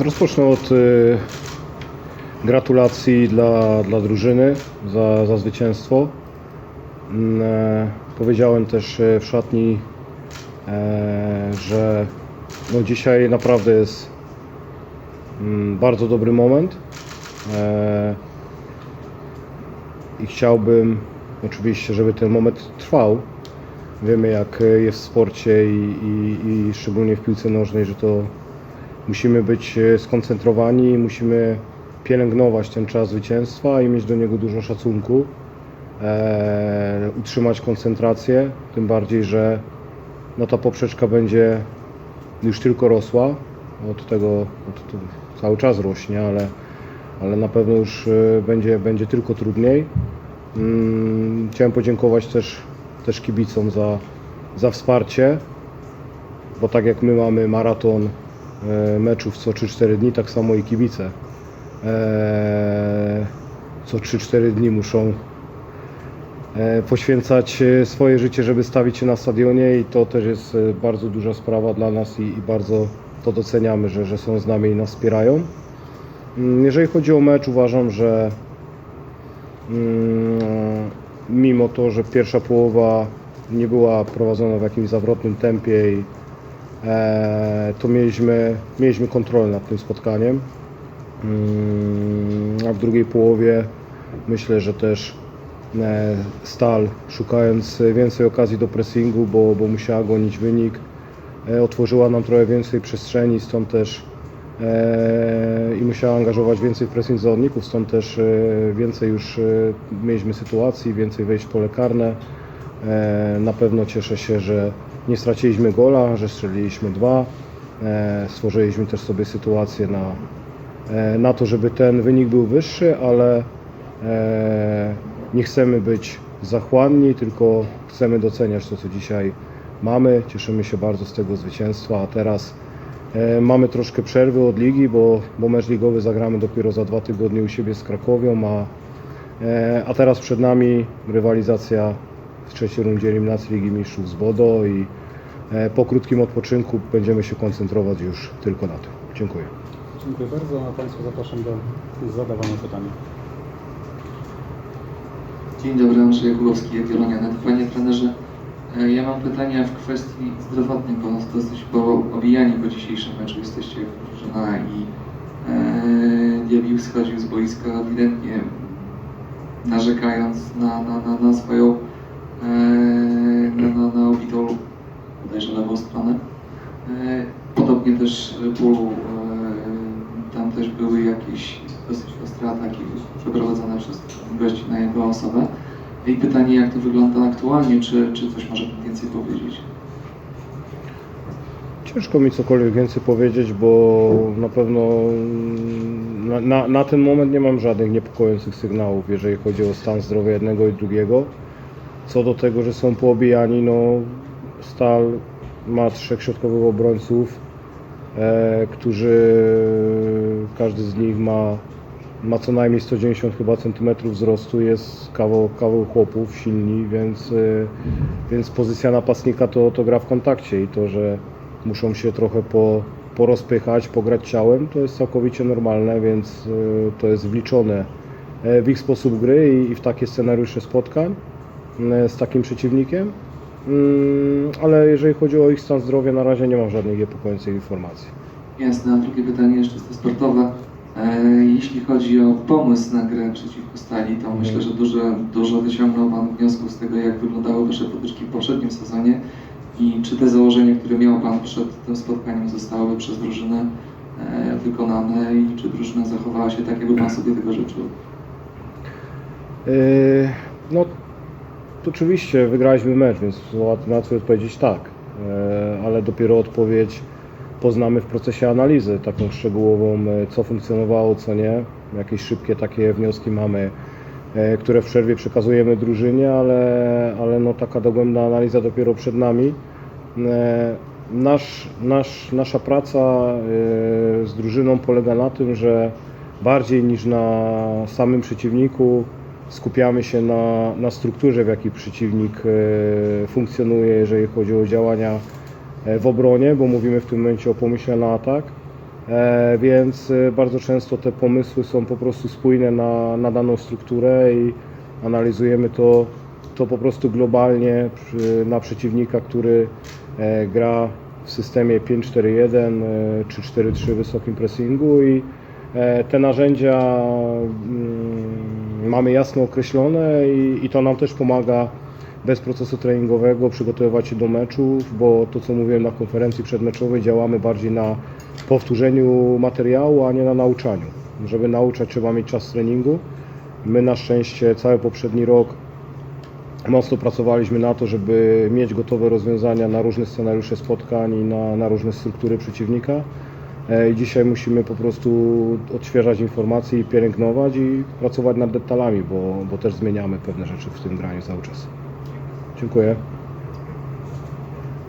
Rozpocznę od y, gratulacji dla, dla drużyny za, za zwycięstwo. Mm, e, powiedziałem też e, w szatni, e, że no dzisiaj naprawdę jest mm, bardzo dobry moment. E, I chciałbym oczywiście, żeby ten moment trwał. Wiemy jak jest w sporcie i, i, i szczególnie w piłce nożnej, że to musimy być e, skoncentrowani, musimy pielęgnować ten czas zwycięstwa i mieć do niego dużo szacunku, e, utrzymać koncentrację, tym bardziej, że no ta poprzeczka będzie już tylko rosła, od tego od, cały czas rośnie, ale, ale na pewno już e, będzie, będzie tylko trudniej. Mm, Chciałem podziękować też, też kibicom za, za wsparcie, bo tak jak my mamy maraton meczów co 3-4 dni, tak samo i kibice e, co 3-4 dni muszą e, poświęcać e, swoje życie, żeby stawić się na stadionie i to też jest e, bardzo duża sprawa dla nas i, bardzo to doceniamy, że, że są z nami i nas wspierają. Mm, Jeżeli chodzi o mecz, uważam, że mm, mimo to, że pierwsza połowa nie była prowadzona w jakimś zawrotnym tempie i e, to mieliśmy, mieliśmy kontrolę nad tym spotkaniem. Mm, A w drugiej połowie myślę, że też e, Stal, szukając więcej okazji do pressingu, bo, bo musiała gonić wynik, e, otworzyła nam trochę więcej przestrzeni, stąd też e, i musiała angażować więcej w pressing zawodników, stąd też e, więcej już e, mieliśmy sytuacji, więcej wejść w. E, Na pewno cieszę się, że nie straciliśmy gola, że strzeliliśmy dwa. E, Stworzyliśmy też sobie sytuację na, e, na to, żeby ten wynik był wyższy, ale e, nie chcemy być zachłanni, tylko chcemy doceniać to, co dzisiaj mamy. Cieszymy się bardzo z tego zwycięstwa, a teraz mamy troszkę przerwy od ligi, bo, bo mecz ligowy zagramy dopiero za dwa tygodnie u siebie z Krakowią, a, a teraz przed nami rywalizacja w trzeciej rundzie eliminacji Ligi Mistrzów z Bodo i e, po krótkim odpoczynku będziemy się koncentrować już tylko na tym. Dziękuję. Dziękuję bardzo, a Państwa zapraszam do zadawania pytań. Dzień dobry, Andrzej Jakubowski, Jagiellonianet. Panie trenerze, e, ja mam pytania w kwestii zdrowotnej, bo dosyć bo obijani po dzisiejszym meczu jesteście drużyna i e, Diabił schodził z boiska ewidentnie narzekając na, na, na, na swoją na, na, na obitą bodajże lewą stronę. E, podobnie też bólu, e, tam też były jakieś dosyć ostre ataki przeprowadzone przez gości na jego osobę. I pytanie, jak to wygląda aktualnie, czy, czy coś może więcej powiedzieć? Ciężko mi cokolwiek więcej powiedzieć, bo na pewno na, na, na ten moment nie mam żadnych niepokojących sygnałów, jeżeli chodzi o stan zdrowia jednego i drugiego. Co do tego, że są poobijani, no Stal ma trzech środkowych obrońców, e, którzy każdy z nich ma, ma co najmniej 190 chyba centymetrów wzrostu, jest kawał, kawał chłopów, silni, więc, e, więc pozycja napastnika to, to gra w kontakcie i to, że muszą się trochę po, porozpychać, pograć ciałem, to jest całkowicie normalne, więc y, to jest wliczone e, w ich sposób gry i, i w takie scenariusze spotkań z takim przeciwnikiem. Mm, Ale jeżeli chodzi o ich stan zdrowia, na razie nie mam żadnych niepokojących informacji. Jasne, a drugie pytanie jeszcze czysto sportowe. E, Jeśli chodzi o pomysł na grę przeciwko Stali, to Mhm. myślę, że dużo, dużo wyciągnął Pan wniosków z tego, jak wyglądały Wasze potyczki w poprzednim sezonie i czy te założenia, które miał Pan przed tym spotkaniem zostały przez drużynę e, wykonane i czy drużyna zachowała się tak, jakby Pan sobie tego życzył? Yy, No, to oczywiście wygraliśmy mecz, więc łat- łatwo odpowiedzieć tak, Yy, ale dopiero odpowiedź poznamy w procesie analizy, taką szczegółową, yy, co funkcjonowało, co nie. Jakieś szybkie takie wnioski mamy, yy, które w przerwie przekazujemy drużynie, ale, ale no, taka dogłębna analiza dopiero przed nami. Nasz, nasz, nasza praca z drużyną polega na tym, że bardziej niż na samym przeciwniku skupiamy się na, na strukturze, w jakiej przeciwnik e, funkcjonuje, jeżeli chodzi o działania e, w obronie, bo mówimy w tym momencie o pomyśle na atak. E, więc bardzo często te pomysły są po prostu spójne na, na daną strukturę i analizujemy to, to po prostu globalnie na przeciwnika, który gra w systemie 5-4-1 e, czy 4-3 wysokim pressingu i te narzędzia mm, mamy jasno określone i, i to nam też pomaga bez procesu treningowego przygotowywać się do meczów, bo to co mówiłem na konferencji przedmeczowej działamy bardziej na powtórzeniu materiału, a nie na nauczaniu. Żeby nauczać trzeba mieć czas treningu. My na szczęście cały poprzedni rok mocno pracowaliśmy na to, żeby mieć gotowe rozwiązania na różne scenariusze spotkań i na, na różne struktury przeciwnika. E, I dzisiaj musimy po prostu odświeżać informacje i pielęgnować i pracować nad detalami, bo, bo też zmieniamy pewne rzeczy w tym graniu cały czas. Dziękuję.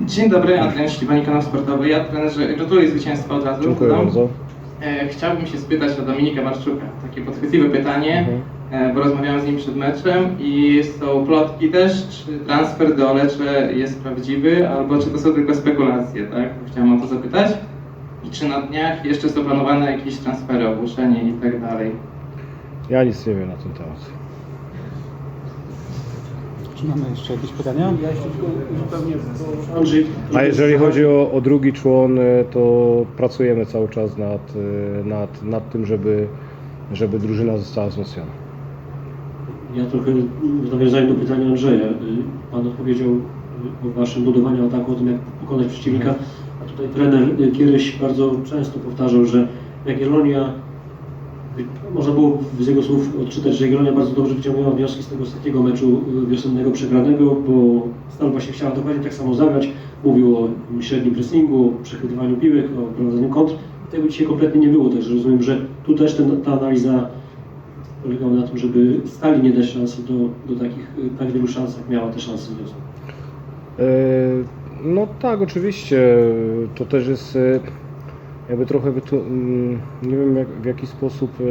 Dzień dobry, Adrian Śliwani, kanał sportowy. Ja trenerze gratuluję zwycięstwa od razu. Dziękuję bardzo. E, chciałbym się spytać o Dominika Marczuka. Takie podchwytliwe pytanie, Mhm. e, bo rozmawiałem z nim przed meczem i są plotki też, czy transfer do Olecze jest prawdziwy, albo czy to są tylko spekulacje, tak? Chciałem o to zapytać. I czy na dniach jeszcze są planowane jakieś transfery, ogłoszenie i tak dalej. Ja nic nie wiem na ten temat. Czy mamy jeszcze jakieś pytania? Ja jeszcze tylko zupełnie, Andrzej, A jeżeli chodzi o, o drugi człon, e, to pracujemy cały czas nad, e, nad, nad tym, żeby, żeby drużyna została wzmocniona. ja trochę w nawiązaniu do pytania Andrzeja. y, Pan odpowiedział y, o Waszym budowaniu ataku, o tym jak pokonać przeciwnika, a tutaj trener y, Kieryś bardzo często powtarzał, że Jagiellonia, można było z jego słów odczytać, że Jagiellonia bardzo dobrze wyciągnęła wnioski z tego ostatniego meczu y, wiosennego przegranego, bo Stal właśnie chciała dokładnie tak samo zagrać. Mówił o średnim pressingu, o przechwytywaniu piłek, o prowadzeniu kontr. Tego dzisiaj kompletnie nie było, także rozumiem, że tu też ten, ta analiza polegał na tym, żeby Stali nie dać szansy do, do takich y, tak wielu szans, jak miała te szanse wiosną. No tak, oczywiście. To też jest e, jakby trochę mm, nie wiem jak, w jaki sposób. e,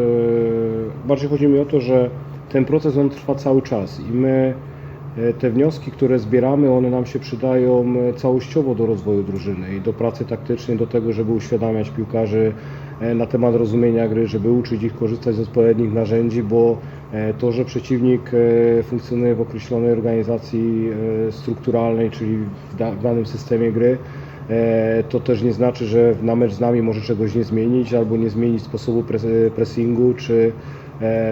Bardziej chodzi mi o to, że ten proces on trwa cały czas i my te wnioski, które zbieramy, one nam się przydają e, całościowo do rozwoju drużyny i do pracy taktycznej, do tego, żeby uświadamiać piłkarzy e, na temat rozumienia gry, żeby uczyć ich korzystać z odpowiednich narzędzi, bo e, to, że przeciwnik e, funkcjonuje w określonej organizacji e, strukturalnej, czyli w, da, w danym systemie gry, e, to też nie znaczy, że na mecz z nami może czegoś nie zmienić albo nie zmienić sposobu pres, pressingu, czy, e,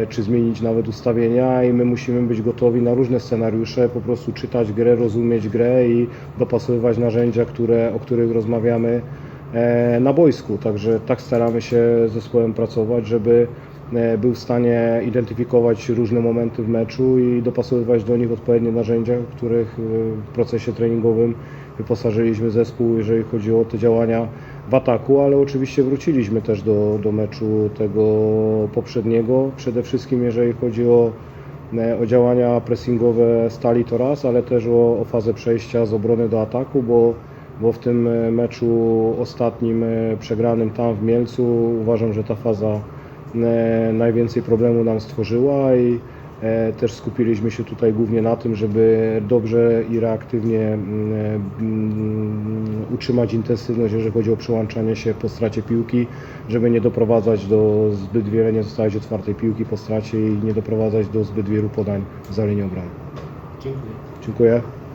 czy zmienić nawet ustawienia i my musimy być gotowi na różne scenariusze, po prostu czytać grę, rozumieć grę i dopasowywać narzędzia, które, o których rozmawiamy e, na boisku. Także tak staramy się zespołem pracować, żeby e, był w stanie identyfikować różne momenty w meczu i dopasowywać do nich odpowiednie narzędzia, których e, w procesie treningowym wyposażyliśmy zespół, jeżeli chodzi o te działania w ataku, ale oczywiście wróciliśmy też do, do meczu tego poprzedniego. Przede wszystkim jeżeli chodzi o, e, o działania pressingowe stali to raz, ale też o, o fazę przejścia z obrony do ataku, bo, bo w tym e, meczu ostatnim e, przegranym tam w Mielcu uważam, że ta faza e, najwięcej problemu nam stworzyła i e, też skupiliśmy się tutaj głównie na tym, żeby dobrze i reaktywnie mm, e, utrzymać intensywność, jeżeli chodzi o przyłączanie się po stracie piłki, żeby nie doprowadzać do zbyt wiele, nie zostawiać otwartej piłki po stracie i nie doprowadzać do zbyt wielu podań za linią obrony. Dziękuję. Dziękuję.